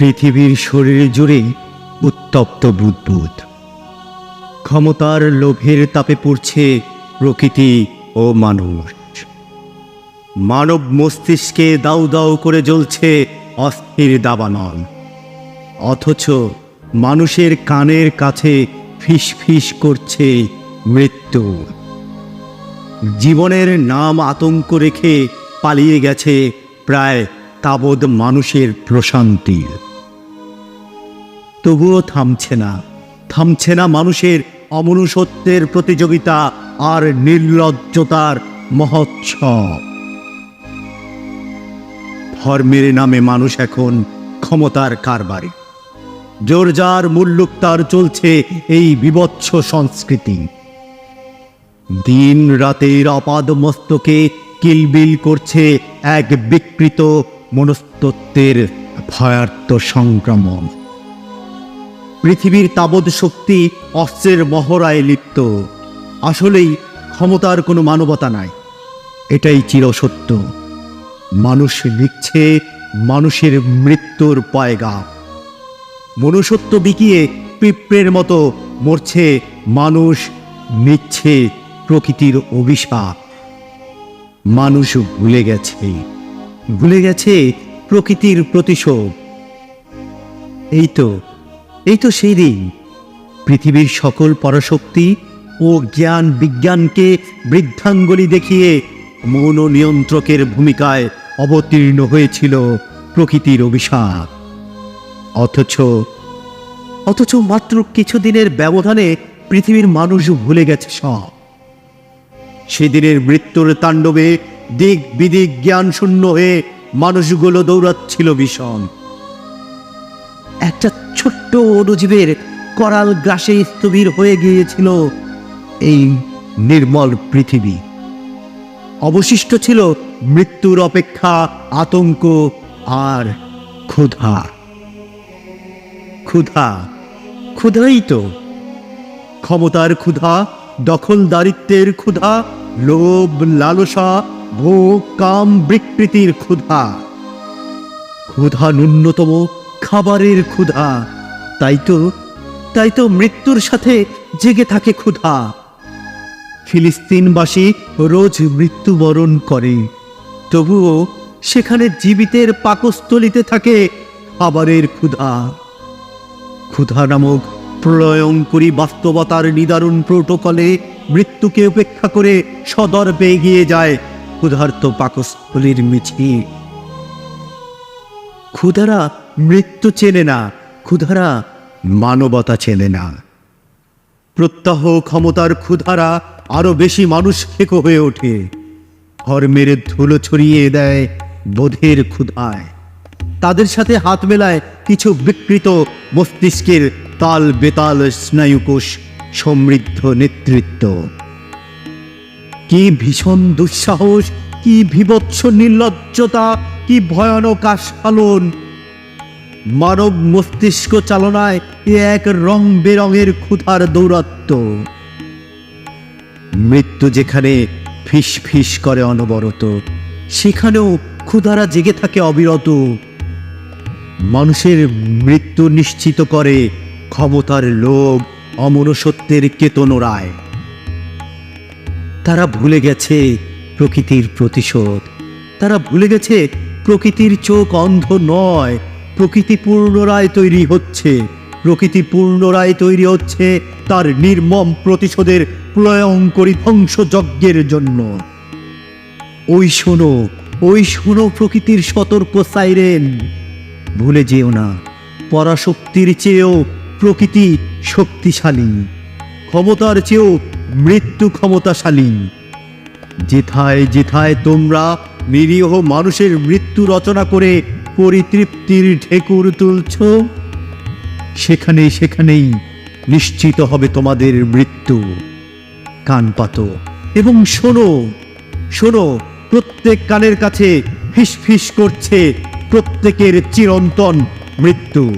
পৃথিবীর শরীর জুড়ে উত্তপ্ত বুদবুদ। ক্ষমতার লোভের তাপে পড়ছে প্রকৃতি ও মানুষ। মানব মস্তিষ্কে দাউ দাউ করে জ্বলছে অস্থির দাবানল। অথচ মানুষের কানের কাছে ফিস ফিস করছে মৃত্যু। জীবনের নাম আতঙ্ক রেখে পালিয়ে গেছে প্রায় তাবৎ মানুষের প্রশান্তি। তবুও থামছে না। থামছে না মানুষের অমনুষত্বের প্রতিযোগিতা আর নির্লজ্জতার মহোৎসব। ধর্মের নামে মানুষ এখন ক্ষমতার কারবারে। জোরজার মুল্লুকতার চলছে এই বিবৎস সংস্কৃতি। দিন রাতের অপাদ মস্তকে কিলবিল করছে এক বিকৃত মনস্তত্বের ভয়ার্ত সংক্রমণ। পৃথিবীর তাবৎ শক্তি অস্ত্রের মহড়ায় লিপ্ত। আসলেই ক্ষমতার কোনো মানবতা নাই। এটাই চিরসত্য। মানুষ লিখছে মানুষের মৃত্যুর পয়গা। মনুষ্যত্ব বিকিয়ে পিঁপড়ের মতো মরছে মানুষ নিচ্ছে প্রকৃতির অভিশাপ। মানুষ ভুলে গেছে। ভুলে গেছে প্রকৃতির প্রতিশোধ। এই তো এই তো সেই দিন। পৃথিবীর সকল পরাশক্তি ও জ্ঞান বিজ্ঞানকে বৃদ্ধাঙ্গলি দেখিয়ে মৌন নিয়ন্ত্রকের ভূমিকায় অবতীর্ণ হয়েছিল প্রকৃতির অভিশাপ। অথচ অথচ মাত্র কিছুদিনের ব্যবধানে পৃথিবীর মানুষ ভুলে গেছে সব। সেদিনের মৃত্যুর তাণ্ডবে দিক বিদিক জ্ঞান শূন্য হয়ে মানুষগুলো দৌড়াচ্ছিল ভীষণ। একটা ছোট্ট অনুজীবের করাল গ্রাসে স্থবির হয়ে গিয়েছিল এই নির্মল পৃথিবী। অবশিষ্ট ছিল মৃত্যুর অপেক্ষা আতঙ্ক আর ক্ষুধা। ক্ষুধা, ক্ষুধাই তো। ক্ষমতার ক্ষুধা, দখলদারিত্বের ক্ষুধা, লোভ, লালসা, ভোগ, কাম, বিকৃতির ক্ষুধা। ক্ষুধা ন্যূনতম খাবারের ক্ষুধা। তাই তো তাই তো মৃত্যুর সাথে জেগে থাকে ক্ষুধা। ফিলিস্তিনবাসী রোজ মৃত্যুবরণ করে। তবুও সেখানে জীবিতের পাকস্থলিতে থাকে খাবারের ক্ষুধা। ক্ষুধা নামক প্রলয়ঙ্করী বাস্তবতার নিদারুণ প্রোটোকলে মৃত্যুকে উপেক্ষা করে সদর্পে এগিয়ে যায় ক্ষুধার্ত পাকস্থলীর মিছিল। ক্ষুধারা মৃত্যু চেনে না, ক্ষুধারা মানবতা চেনে না। প্রত্যাহ ক্ষমতার ক্ষুধারা আরও বেশি মানুষ খেকো হয়ে ওঠে। ধর্মের ধুলো ছড়িয়ে দেয় বোধের ক্ষুধায়। তাদের সাথে হাত মেলায় কিছু বিকৃত মস্তিষ্কের তাল বেতাল স্নায়ুকোষ সমৃদ্ধ নেতৃত্ব। কি ভীষণ দুঃসাহস, কি বিভৎস নির্লজ্জতা, কি ভয়ানক আস্ফালন মানব মস্তিষ্ক চালনায় এ এক রং বেরঙের ক্ষুধার দৌরাত্ম। মৃত্যু যেখানে ফিস ফিস করে অনবরত, সেখানেও ক্ষুধারা জেগে থাকে অবিরত। মানুষের মৃত্যু নিশ্চিত করে ক্ষমতার লোভ অমনসত্বের কেতনরায় তারা ভুলে গেছে প্রকৃতির প্রতিশোধ। তারা ভুলে গেছে প্রকৃতির চোখ অন্ধ নয় প্রকৃতি পুনরায় তৈরি হচ্ছে। প্রকৃতি পুনরায় তৈরি হচ্ছে তার নির্মম প্রতিশোধের প্রলয়ঙ্করী ধ্বংসযজ্ঞের জন্য। ওই শোনো ওই শোনো প্রকৃতির সতর্ক সাইরেন। ভুলে যেও না, পরাশক্তির চেয়েও প্রকৃতি শক্তিশালী। ক্ষমতার চেয়েও মৃত্যু ক্ষমতাশালী। যেথায় যেথায় তোমরা নিরীহ মানুষের মৃত্যু রচনা করে পরিতৃপ্তির ঢেকুর তুলছ? সেখানে সেখানেই নিশ্চিত হবে তোমাদের মৃত্যু। কান পাত এবং শোনো শোনো, প্রত্যেক কানের কাছে ফিস ফিস করছে প্রত্যেকের চিরন্তন মৃত্যু।